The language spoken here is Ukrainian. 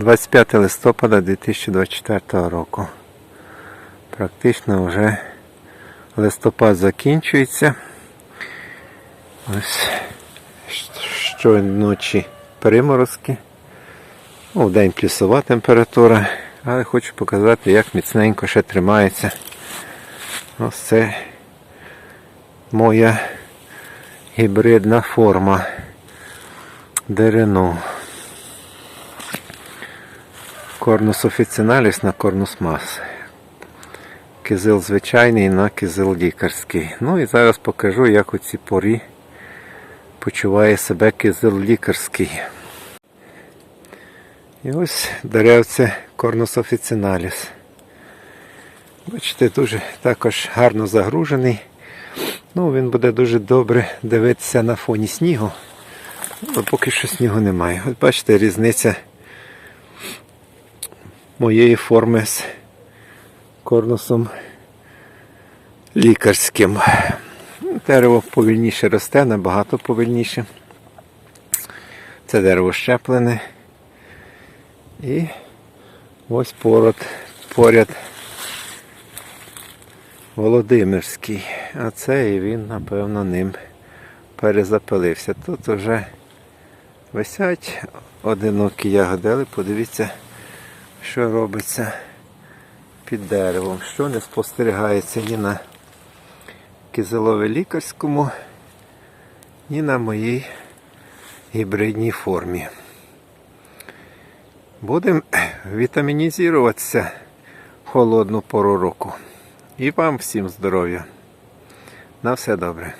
25 листопада 2024 року. Практично вже листопад закінчується. Ось щоночі приморозки. Ну, в день плюсова температура. Але хочу показати, як міцненько ще тримається. Ось це моя гібридна форма дерину. Корнус офіціналіс на корнус мас. Кизил звичайний на кизил лікарський. Ну і зараз покажу, як у цій порі почуває себе кизил лікарський. І ось деревце корнус офіціналіс. Бачите, дуже також гарно загружений. Ну, він буде дуже добре дивитися на фоні снігу. Ну, поки що снігу немає. От бачите, різниця моєї форми з корнусом лікарським. Дерево повільніше росте, набагато повільніше. Це дерево щеплене. І ось поряд, поряд Володимирський. А це і він, напевно, ним перезапилився. Тут вже висять одинокі ягоди, подивіться, що робиться під деревом, що не спостерігається ні на кизилові лікарському, ні на моїй гібридній формі. Будемо вітамінізуватися холодну пору року. І вам всім здоров'я. На все добре.